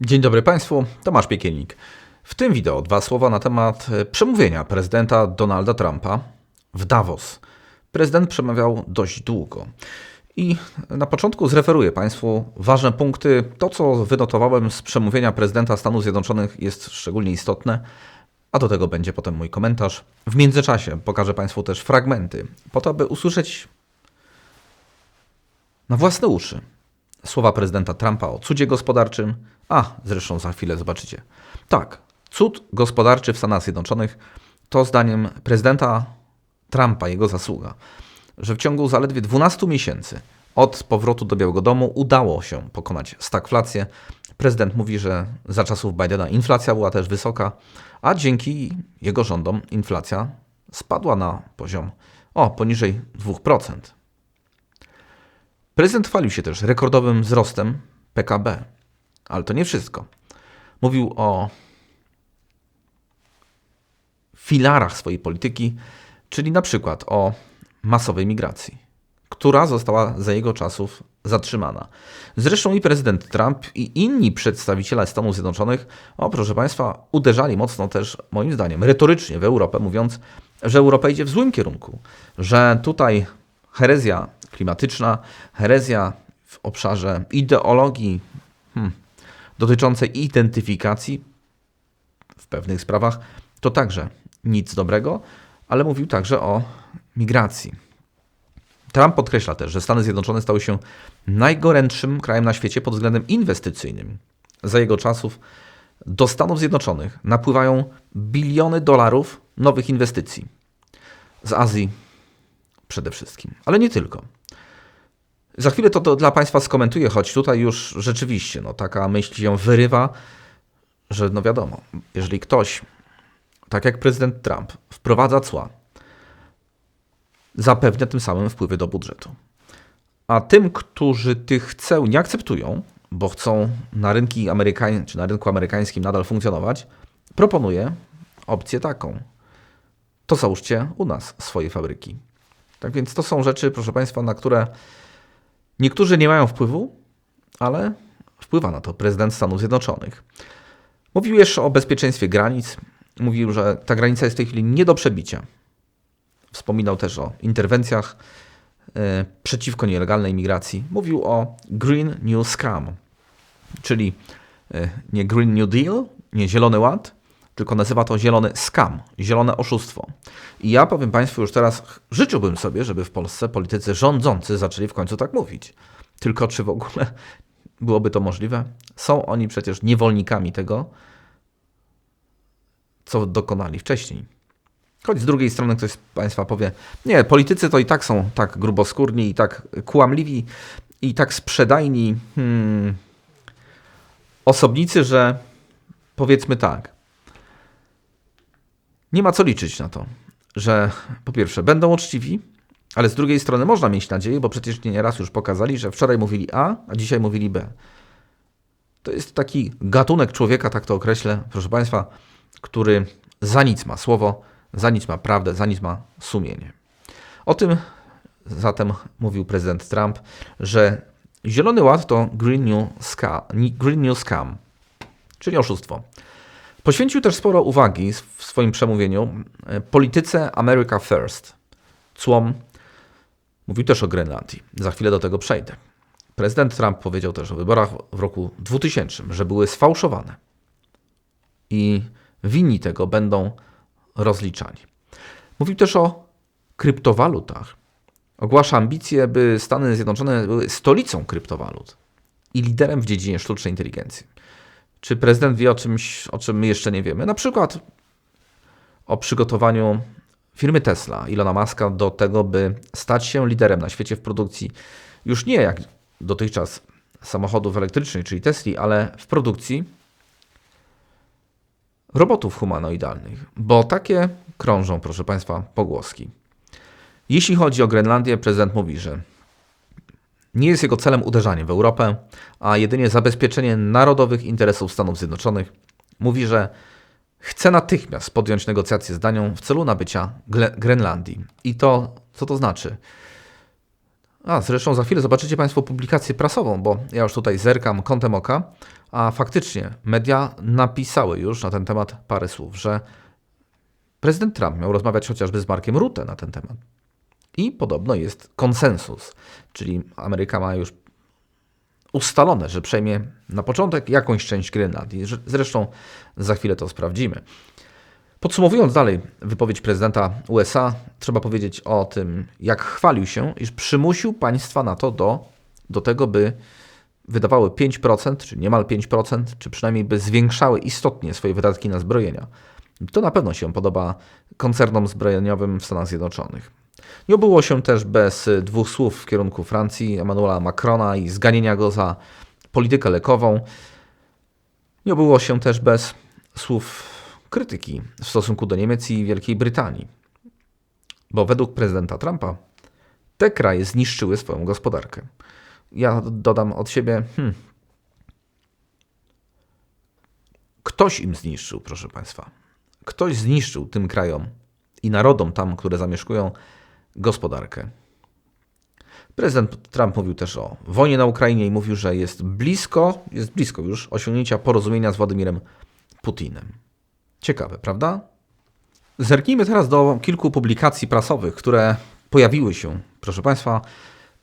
Dzień dobry Państwu, Tomasz Piekielnik. W tym wideo dwa słowa na temat e, przemówienia prezydenta Donalda Trumpa w Davos. Prezydent przemawiał dość długo. I na początku zreferuję Państwu ważne punkty. To, co wynotowałem z przemówienia prezydenta Stanów Zjednoczonych, jest szczególnie istotne, a do tego będzie potem mój komentarz. W międzyczasie pokażę Państwu też fragmenty, po to, aby usłyszeć na własne uszy słowa prezydenta Trumpa o cudzie gospodarczym, a zresztą za chwilę zobaczycie. Tak, cud gospodarczy w Stanach Zjednoczonych to zdaniem prezydenta Trumpa jego zasługa, że w ciągu zaledwie 12 miesięcy od powrotu do Białego Domu udało się pokonać stagflację. Prezydent mówi, że za czasów Bidena inflacja była też wysoka, a dzięki jego rządom inflacja spadła na poziom o poniżej 2%. Prezydent chwalił się też rekordowym wzrostem PKB, ale to nie wszystko. Mówił o filarach swojej polityki, czyli na przykład o masowej migracji, która została za jego czasów zatrzymana. Zresztą i prezydent Trump i inni przedstawiciele Stanów Zjednoczonych, o proszę Państwa, uderzali mocno też, moim zdaniem, retorycznie w Europę, mówiąc, że Europa idzie w złym kierunku, że tutaj herezja klimatyczna, herezja w obszarze ideologii hmm, dotyczącej identyfikacji w pewnych sprawach, to także nic dobrego, ale mówił także o migracji. Trump podkreśla też, że Stany Zjednoczone stały się najgorętszym krajem na świecie pod względem inwestycyjnym. Za jego czasów do Stanów Zjednoczonych napływają biliony dolarów nowych inwestycji. Z Azji przede wszystkim, ale nie tylko. Za chwilę to, to dla Państwa skomentuję, choć tutaj już rzeczywiście no, taka myśl się wyrywa, że no wiadomo, jeżeli ktoś, tak jak prezydent Trump, wprowadza cła, zapewnia tym samym wpływy do budżetu. A tym, którzy tych ceł nie akceptują, bo chcą na, rynki amerykań, czy na rynku amerykańskim nadal funkcjonować, proponuję opcję taką. To załóżcie u nas swoje fabryki. Tak więc to są rzeczy, proszę Państwa, na które Niektórzy nie mają wpływu, ale wpływa na to prezydent Stanów Zjednoczonych. Mówił jeszcze o bezpieczeństwie granic. Mówił, że ta granica jest w tej chwili nie do przebicia. Wspominał też o interwencjach e, przeciwko nielegalnej migracji. Mówił o Green New Scam, czyli e, nie Green New Deal, nie Zielony Ład, tylko nazywa to zielony scam, zielone oszustwo. I ja powiem Państwu już teraz, życzyłbym sobie, żeby w Polsce politycy rządzący zaczęli w końcu tak mówić. Tylko czy w ogóle byłoby to możliwe? Są oni przecież niewolnikami tego, co dokonali wcześniej. Choć z drugiej strony ktoś z Państwa powie, nie, politycy to i tak są tak gruboskórni, i tak kłamliwi, i tak sprzedajni hmm, osobnicy, że powiedzmy tak, nie ma co liczyć na to, że po pierwsze będą uczciwi, ale z drugiej strony można mieć nadzieję, bo przecież nie raz już pokazali, że wczoraj mówili A, a dzisiaj mówili B. To jest taki gatunek człowieka, tak to określę, proszę Państwa, który za nic ma słowo, za nic ma prawdę, za nic ma sumienie. O tym zatem mówił prezydent Trump, że Zielony Ład to Green New, Ska, Green New Scam, czyli oszustwo. Poświęcił też sporo uwagi w swoim przemówieniu e, polityce America First, cłom. Mówił też o Grenlandii. Za chwilę do tego przejdę. Prezydent Trump powiedział też o wyborach w roku 2000, że były sfałszowane i winni tego będą rozliczani. Mówił też o kryptowalutach. Ogłasza ambicje, by Stany Zjednoczone były stolicą kryptowalut i liderem w dziedzinie sztucznej inteligencji. Czy prezydent wie o czymś, o czym my jeszcze nie wiemy? Na przykład o przygotowaniu firmy Tesla, Ilona Maska, do tego, by stać się liderem na świecie w produkcji już nie jak dotychczas samochodów elektrycznych, czyli Tesli, ale w produkcji robotów humanoidalnych, bo takie krążą, proszę Państwa, pogłoski. Jeśli chodzi o Grenlandię, prezydent mówi, że nie jest jego celem uderzanie w Europę, a jedynie zabezpieczenie narodowych interesów Stanów Zjednoczonych. Mówi, że chce natychmiast podjąć negocjacje z Danią w celu nabycia Grenlandii. I to, co to znaczy? A, zresztą za chwilę zobaczycie Państwo publikację prasową, bo ja już tutaj zerkam kątem oka, A faktycznie media napisały już na ten temat parę słów, że prezydent Trump miał rozmawiać chociażby z Markiem Rutte na ten temat. I podobno jest konsensus, czyli Ameryka ma już ustalone, że przejmie na początek jakąś część Grenlandii. Zresztą za chwilę to sprawdzimy. Podsumowując dalej wypowiedź prezydenta USA, trzeba powiedzieć o tym, jak chwalił się, iż przymusił państwa NATO do, do tego, by wydawały 5%, czy niemal 5%, czy przynajmniej by zwiększały istotnie swoje wydatki na zbrojenia. To na pewno się podoba koncernom zbrojeniowym w Stanach Zjednoczonych. Nie obyło się też bez dwóch słów w kierunku Francji, Emmanuela Macrona i zganienia go za politykę lekową. Nie obyło się też bez słów krytyki w stosunku do Niemiec i Wielkiej Brytanii. Bo według prezydenta Trumpa te kraje zniszczyły swoją gospodarkę. Ja dodam od siebie, hmm, ktoś im zniszczył, proszę Państwa. Ktoś zniszczył tym krajom i narodom tam, które zamieszkują, gospodarkę. Prezydent Trump mówił też o wojnie na Ukrainie i mówił, że jest blisko, jest blisko już osiągnięcia porozumienia z Władimirem Putinem. Ciekawe, prawda? Zerknijmy teraz do kilku publikacji prasowych, które pojawiły się, proszę Państwa,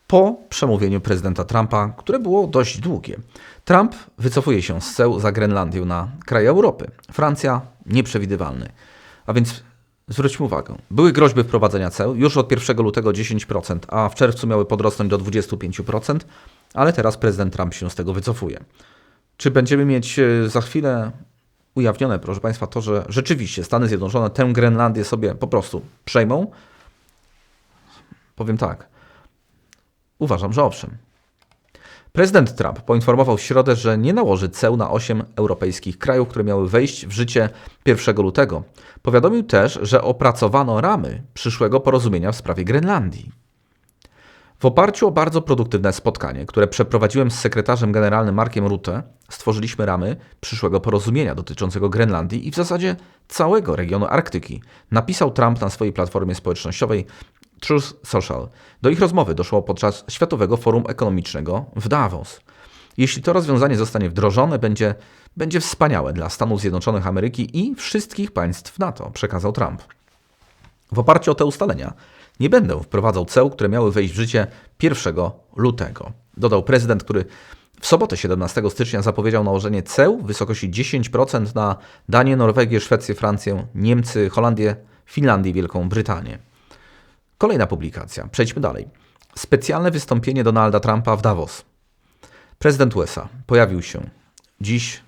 po przemówieniu prezydenta Trumpa, które było dość długie. Trump wycofuje się z ceł za Grenlandię na kraje Europy. Francja nieprzewidywalny. A więc zwróćmy uwagę, były groźby wprowadzenia ceł już od 1 lutego 10%, a w czerwcu miały podrosnąć do 25%, ale teraz prezydent Trump się z tego wycofuje. Czy będziemy mieć e, za chwilę ujawnione, proszę Państwa, to, że rzeczywiście Stany Zjednoczone tę Grenlandię sobie po prostu przejmą? Powiem tak. Uważam, że owszem. Prezydent Trump poinformował w środę, że nie nałoży ceł na osiem europejskich krajów, które miały wejść w życie 1 lutego. Powiadomił też, że opracowano ramy przyszłego porozumienia w sprawie Grenlandii. W oparciu o bardzo produktywne spotkanie, które przeprowadziłem z sekretarzem generalnym Markiem Rutte, stworzyliśmy ramy przyszłego porozumienia dotyczącego Grenlandii i w zasadzie całego regionu Arktyki, napisał Trump na swojej platformie społecznościowej Truth Social. Do ich rozmowy doszło podczas Światowego Forum Ekonomicznego w Davos. Jeśli to rozwiązanie zostanie wdrożone, będzie, będzie wspaniałe dla Stanów Zjednoczonych Ameryki i wszystkich państw NATO, przekazał Trump. W oparciu o te ustalenia nie będę wprowadzał ceł, które miały wejść w życie 1 lutego. Dodał prezydent, który w sobotę 17 stycznia zapowiedział nałożenie ceł w wysokości 10% na Danię, Norwegię, Szwecję, Francję, Niemcy, Holandię, Finlandię i Wielką Brytanię. Kolejna publikacja. Przejdźmy dalej. Specjalne wystąpienie Donalda Trumpa w Davos. Prezydent USA pojawił się dziś,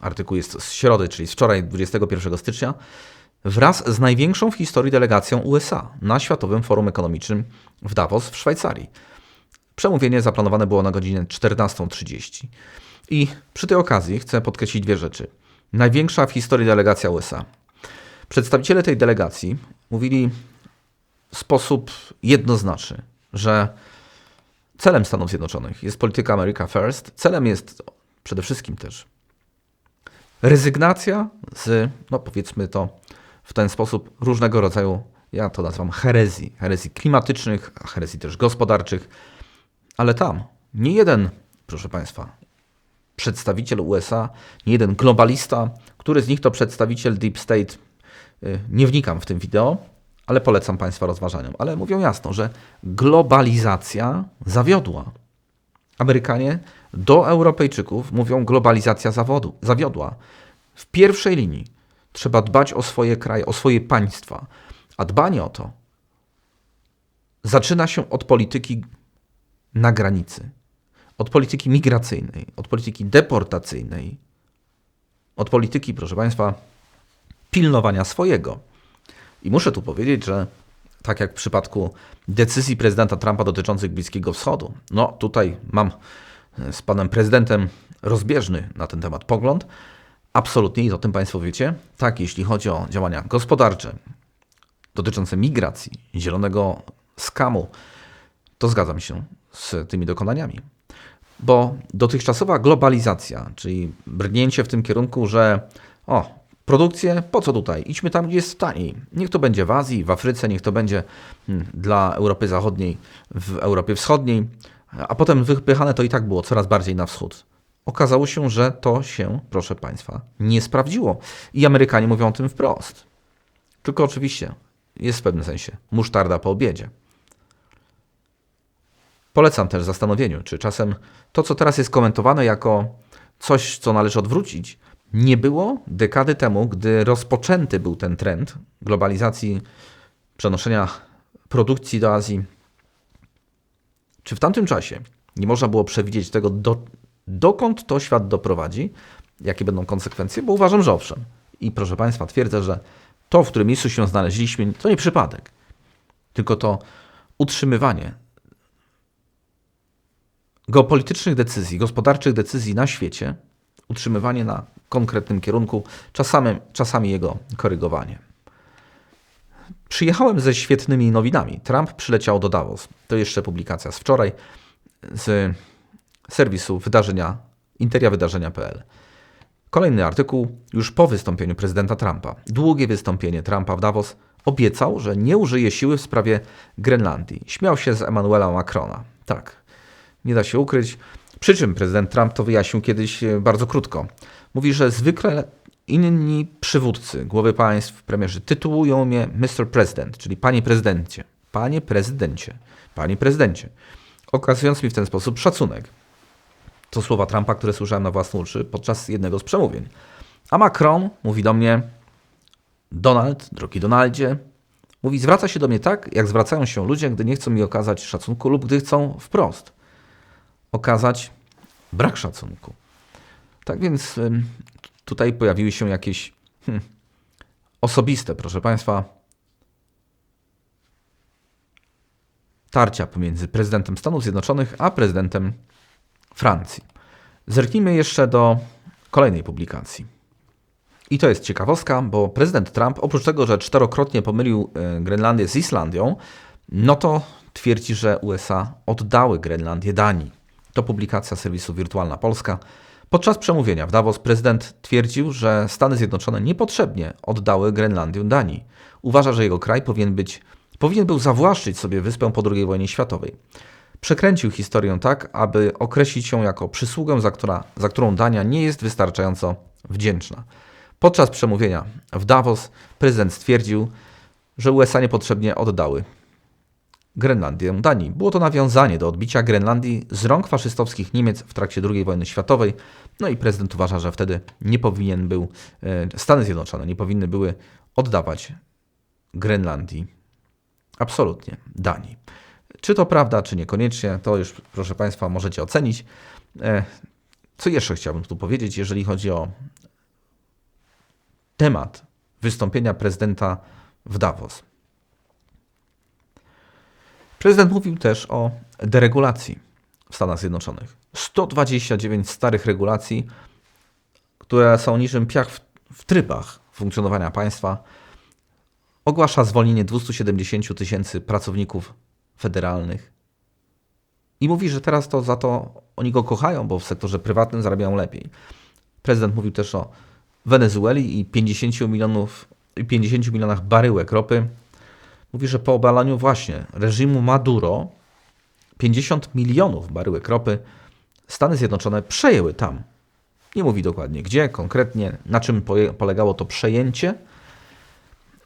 artykuł jest z środy, czyli z wczoraj, 21 stycznia, wraz z największą w historii delegacją USA na Światowym Forum Ekonomicznym w Davos w Szwajcarii. Przemówienie zaplanowane było na godzinę 14.30. I przy tej okazji chcę podkreślić dwie rzeczy. Największa w historii delegacja USA. Przedstawiciele tej delegacji mówili sposób jednoznaczny, że celem Stanów Zjednoczonych jest polityka America First. Celem jest przede wszystkim też rezygnacja z, no powiedzmy to w ten sposób, różnego rodzaju, ja to nazywam herezji, herezji klimatycznych, herezji też gospodarczych, ale tam nie jeden, proszę Państwa, przedstawiciel USA, nie jeden globalista, który z nich to przedstawiciel Deep State, y, nie wnikam w tym wideo, ale polecam Państwa rozważaniom. Ale mówią jasno, że globalizacja zawiodła. Amerykanie do Europejczyków mówią globalizacja zawodu, zawiodła. W pierwszej linii trzeba dbać o swoje kraje, o swoje państwa. A dbanie o to zaczyna się od polityki na granicy, od polityki migracyjnej, od polityki deportacyjnej, od polityki, proszę Państwa, pilnowania swojego. I muszę tu powiedzieć, że tak jak w przypadku decyzji prezydenta Trumpa dotyczących Bliskiego Wschodu, no tutaj mam z panem prezydentem rozbieżny na ten temat pogląd. Absolutnie, i o tym Państwo wiecie, tak, jeśli chodzi o działania gospodarcze dotyczące migracji, zielonego skamu, to zgadzam się z tymi dokonaniami. Bo dotychczasowa globalizacja, czyli brnięcie w tym kierunku, że o, produkcję, po co tutaj? Idźmy tam, gdzie jest taniej. Niech to będzie w Azji, w Afryce, niech to będzie hmm, dla Europy Zachodniej, w Europie Wschodniej, a potem wypychane to i tak było coraz bardziej na wschód. Okazało się, że to się, proszę Państwa, nie sprawdziło. I Amerykanie mówią o tym wprost. Tylko oczywiście jest w pewnym sensie musztarda po obiedzie. Polecam też zastanowieniu, czy czasem to, co teraz jest komentowane jako coś, co należy odwrócić, nie było dekady temu, gdy rozpoczęty był ten trend globalizacji, przenoszenia produkcji do Azji. Czy w tamtym czasie nie można było przewidzieć tego, do, dokąd to świat doprowadzi, jakie będą konsekwencje? Bo uważam, że owszem. I proszę Państwa, twierdzę, że to, w którym miejscu się znaleźliśmy, to nie przypadek, tylko to utrzymywanie geopolitycznych decyzji, gospodarczych decyzji na świecie, utrzymywanie na konkretnym kierunku, czasami, czasami jego korygowanie. Przyjechałem ze świetnymi nowinami. Trump przyleciał do Davos. To jeszcze publikacja z wczoraj z serwisu wydarzenia interiawydarzenia.pl. Kolejny artykuł już po wystąpieniu prezydenta Trumpa. Długie wystąpienie Trumpa w Davos obiecał, że nie użyje siły w sprawie Grenlandii. Śmiał się z Emmanuela Macrona. Tak, nie da się ukryć. Przy czym prezydent Trump to wyjaśnił kiedyś e, bardzo krótko. Mówi, że zwykle inni przywódcy, głowy państw, premierzy tytułują mnie Mr. President, czyli panie prezydencie. Panie prezydencie. Panie prezydencie. Okazując mi w ten sposób szacunek. To słowa Trumpa, które słyszałem na własne uszy podczas jednego z przemówień. A Macron mówi do mnie, Donald, drogi Donaldzie, mówi, zwraca się do mnie tak, jak zwracają się ludzie, gdy nie chcą mi okazać szacunku lub gdy chcą wprost okazać brak szacunku. Tak więc tutaj pojawiły się jakieś hmm, osobiste, proszę Państwa, tarcia pomiędzy prezydentem Stanów Zjednoczonych a prezydentem Francji. Zerknijmy jeszcze do kolejnej publikacji. I to jest ciekawostka, bo prezydent Trump, oprócz tego, że czterokrotnie pomylił e, Grenlandię z Islandią, no to twierdzi, że USA oddały Grenlandię Danii. To publikacja serwisu Wirtualna Polska. Podczas przemówienia w Davos prezydent twierdził, że Stany Zjednoczone niepotrzebnie oddały Grenlandię Danii. Uważa, że jego kraj powinien, być, powinien był zawłaszczyć sobie wyspę po II wojnie światowej. Przekręcił historię tak, aby określić ją jako przysługę, za, która, za którą Dania nie jest wystarczająco wdzięczna. Podczas przemówienia w Davos prezydent stwierdził, że USA niepotrzebnie oddały Grenlandię Danii. Było to nawiązanie do odbicia Grenlandii z rąk faszystowskich Niemiec w trakcie II wojny światowej. No i prezydent uważa, że wtedy nie powinien był, e, Stany Zjednoczone nie powinny były oddawać Grenlandii absolutnie Danii. Czy to prawda, czy niekoniecznie, to już proszę Państwa możecie ocenić. E, co jeszcze chciałbym tu powiedzieć, jeżeli chodzi o temat wystąpienia prezydenta w Davos. Prezydent mówił też o deregulacji w Stanach Zjednoczonych. 129 starych regulacji, które są niczym piach w, w trybach funkcjonowania państwa, ogłasza zwolnienie 270 tysięcy pracowników federalnych i mówi, że teraz to za to oni go kochają, bo w sektorze prywatnym zarabiają lepiej. Prezydent mówił też o Wenezueli i 50 milionów 50 milionach baryłek ropy, mówi, że po obalaniu właśnie reżimu Maduro 50 milionów baryłek ropy Stany Zjednoczone przejęły tam. Nie mówi dokładnie gdzie, konkretnie, na czym polegało to przejęcie.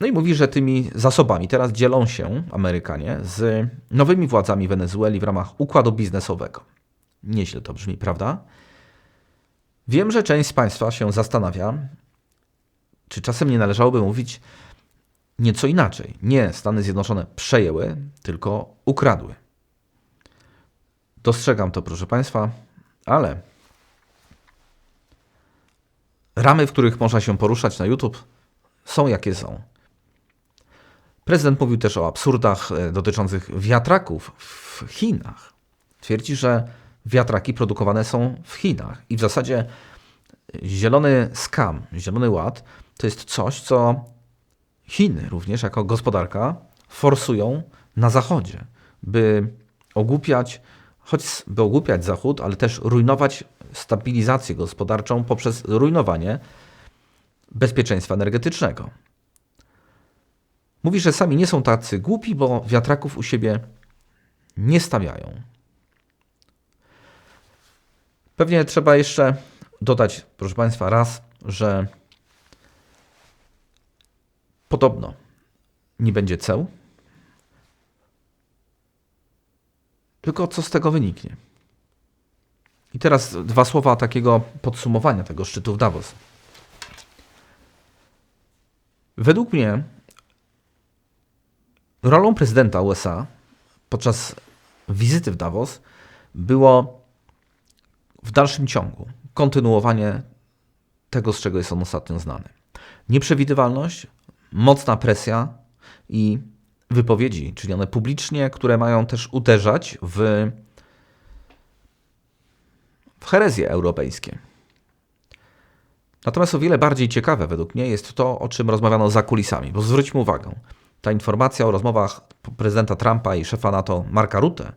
No i mówi, że tymi zasobami teraz dzielą się Amerykanie z nowymi władzami Wenezueli w ramach układu biznesowego. Nieźle to brzmi, prawda? Wiem, że część z Państwa się zastanawia, czy czasem nie należałoby mówić nieco inaczej. Nie Stany Zjednoczone przejęły, tylko ukradły. Dostrzegam to, proszę Państwa, ale ramy, w których można się poruszać na YouTube, są jakie są. Prezydent mówił też o absurdach e, dotyczących wiatraków w Chinach. Twierdzi, że wiatraki produkowane są w Chinach i w zasadzie zielony skam, zielony ład to jest coś, co Chiny również jako gospodarka forsują na Zachodzie, by ogłupiać, choć by ogłupiać Zachód, ale też rujnować stabilizację gospodarczą poprzez rujnowanie bezpieczeństwa energetycznego. Mówi, że sami nie są tacy głupi, bo wiatraków u siebie nie stawiają. Pewnie trzeba jeszcze dodać, proszę Państwa, raz, że podobno nie będzie ceł. Tylko co z tego wyniknie? I teraz dwa słowa takiego podsumowania tego szczytu w Davos. Według mnie rolą prezydenta USA podczas wizyty w Davos było w dalszym ciągu kontynuowanie tego, z czego jest on ostatnio znany. Nieprzewidywalność, mocna presja i wypowiedzi czynione publicznie, które mają też uderzać w, w herezje europejskie. Natomiast o wiele bardziej ciekawe według mnie jest to, o czym rozmawiano za kulisami, bo zwróćmy uwagę, ta informacja o rozmowach prezydenta Trumpa i szefa NATO Marka Rutte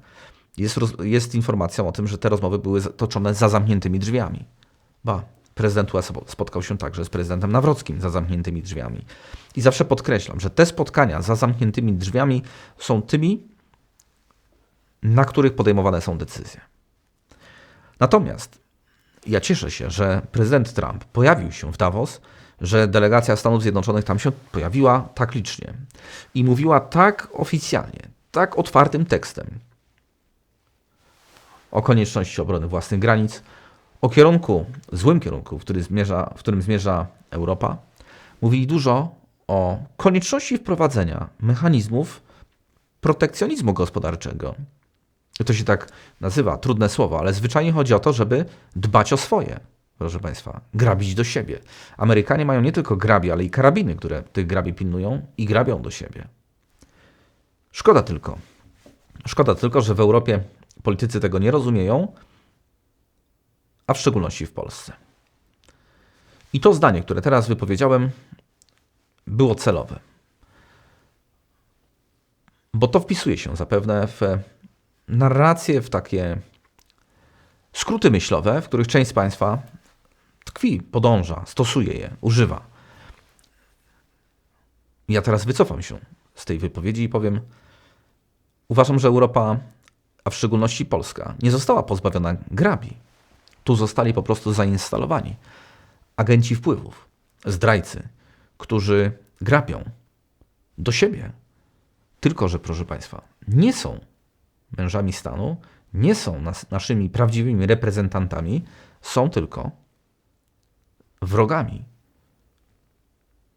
jest, jest informacją o tym, że te rozmowy były toczone za zamkniętymi drzwiami. Ba, prezydent USA spotkał się także z prezydentem Nawrockim za zamkniętymi drzwiami. I zawsze podkreślam, że te spotkania za zamkniętymi drzwiami są tymi, na których podejmowane są decyzje. Natomiast ja cieszę się, że prezydent Trump pojawił się w Davos, że delegacja Stanów Zjednoczonych tam się pojawiła tak licznie i mówiła tak oficjalnie, tak otwartym tekstem o konieczności obrony własnych granic, o kierunku, złym kierunku, w, który zmierza, w którym zmierza Europa. Mówili dużo o konieczności wprowadzenia mechanizmów protekcjonizmu gospodarczego. To się tak nazywa, trudne słowo, ale zwyczajnie chodzi o to, żeby dbać o swoje, proszę Państwa, grabić do siebie. Amerykanie mają nie tylko grabi, ale i karabiny, które tych grabi pilnują i grabią do siebie. Szkoda tylko. Szkoda tylko, że w Europie politycy tego nie rozumieją, a w szczególności w Polsce. I to zdanie, które teraz wypowiedziałem, było celowe. Bo to wpisuje się zapewne w narrację, w takie skróty myślowe, w których część z Państwa tkwi, podąża, stosuje je, używa. Ja teraz wycofam się z tej wypowiedzi i powiem: Uważam, że Europa, a w szczególności Polska, nie została pozbawiona grabi. Tu zostali po prostu zainstalowani agenci wpływów, zdrajcy, którzy grabią do siebie. Tylko, że proszę Państwa, nie są mężami stanu, nie są nas, naszymi prawdziwymi reprezentantami, są tylko wrogami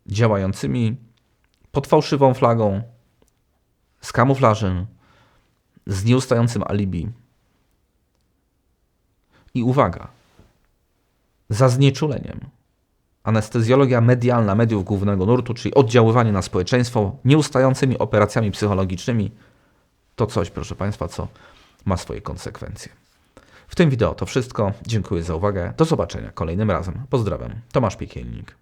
działającymi pod fałszywą flagą, z kamuflażem, z nieustającym alibi. I uwaga, za znieczuleniem. Anestezjologia medialna mediów głównego nurtu, czyli oddziaływanie na społeczeństwo nieustającymi operacjami psychologicznymi, to coś, proszę Państwa, co ma swoje konsekwencje. W tym wideo to wszystko. Dziękuję za uwagę. Do zobaczenia kolejnym razem. Pozdrawiam. Tomasz Piekielnik.